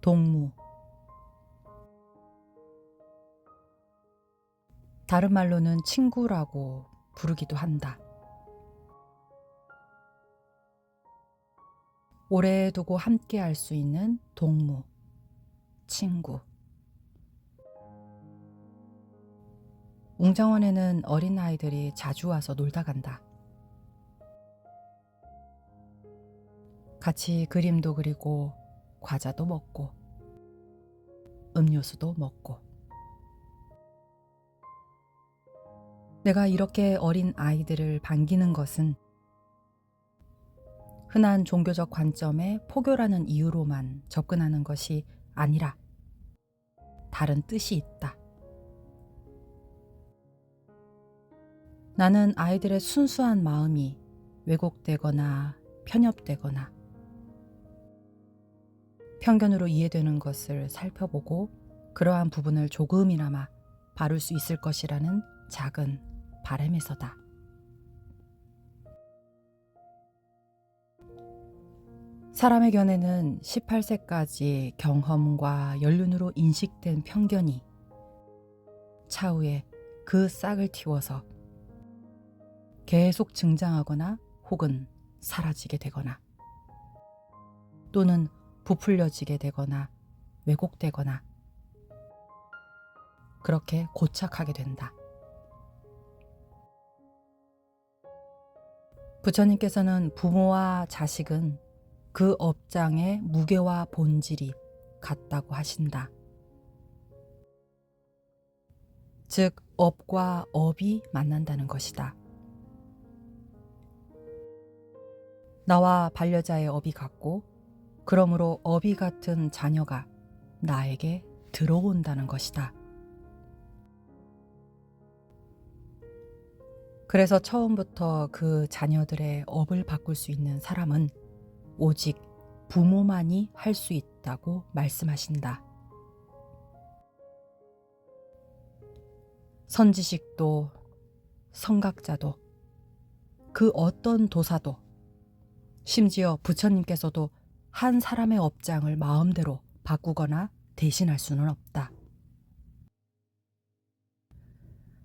동무 다른 말로는 친구라고 부르기도 한다. 오래 두고 함께 할 수 있는 동무, 친구. 웅정원에는 어린아이들이 자주 와서 놀다 간다. 같이 그림도 그리고 과자도 먹고 음료수도 먹고 내가 이렇게 어린 아이들을 반기는 것은 흔한 종교적 관점에 포교라는 이유로만 접근하는 것이 아니라 다른 뜻이 있다. 나는 아이들의 순수한 마음이 왜곡되거나 편협되거나 편견으로 이해되는 것을 살펴보고 그러한 부분을 조금이나마 바를 수 있을 것이라는 작은 바람에서다. 사람의 견해는 18세까지 경험과 연륜으로 인식된 편견이 차후에 그 싹을 틔워서 계속 증장하거나 혹은 사라지게 되거나 또는 부풀려지게 되거나 왜곡되거나 그렇게 고착하게 된다. 부처님께서는 부모와 자식은 그 업장의 무게와 본질이 같다고 하신다. 즉, 업과 업이 만난다는 것이다. 나와 반려자의 업이 같고, 그러므로 업이 같은 자녀가 나에게 들어온다는 것이다. 그래서 처음부터 그 자녀들의 업을 바꿀 수 있는 사람은 오직 부모만이 할 수 있다고 말씀하신다. 선지식도 성각자도 그 어떤 도사도 심지어 부처님께서도 한 사람의 업장을 마음대로 바꾸거나 대신할 수는 없다.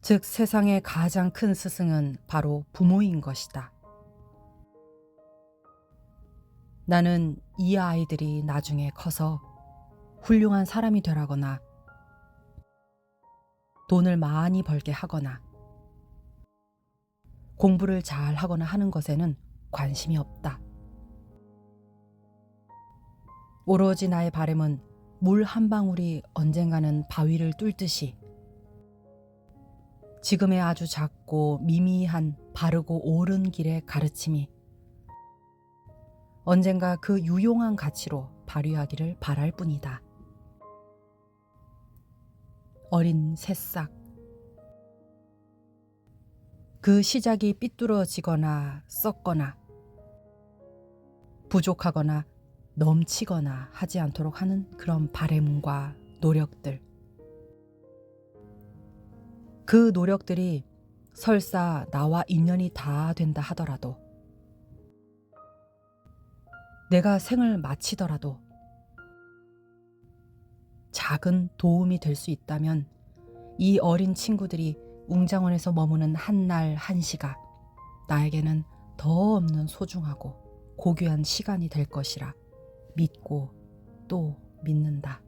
즉 세상의 가장 큰 스승은 바로 부모인 것이다. 나는 이 아이들이 나중에 커서 훌륭한 사람이 되라거나 돈을 많이 벌게 하거나 공부를 잘 하거나 하는 것에는 관심이 없다. 오로지 나의 바램은 물 한 방울이 언젠가는 바위를 뚫듯이 지금의 아주 작고 미미한 바르고 옳은 길의 가르침이 언젠가 그 유용한 가치로 발휘하기를 바랄 뿐이다. 어린 새싹. 그 시작이 삐뚤어지거나 썩거나 부족하거나 넘치거나 하지 않도록 하는 그런 바램과 노력들. 그 노력들이 설사 나와 인연이 다 된다 하더라도 내가 생을 마치더라도 작은 도움이 될 수 있다면 이 어린 친구들이 웅장원에서 머무는 한 날 한 시가 나에게는 더 없는 소중하고 고귀한 시간이 될 것이라 믿고 또 믿는다.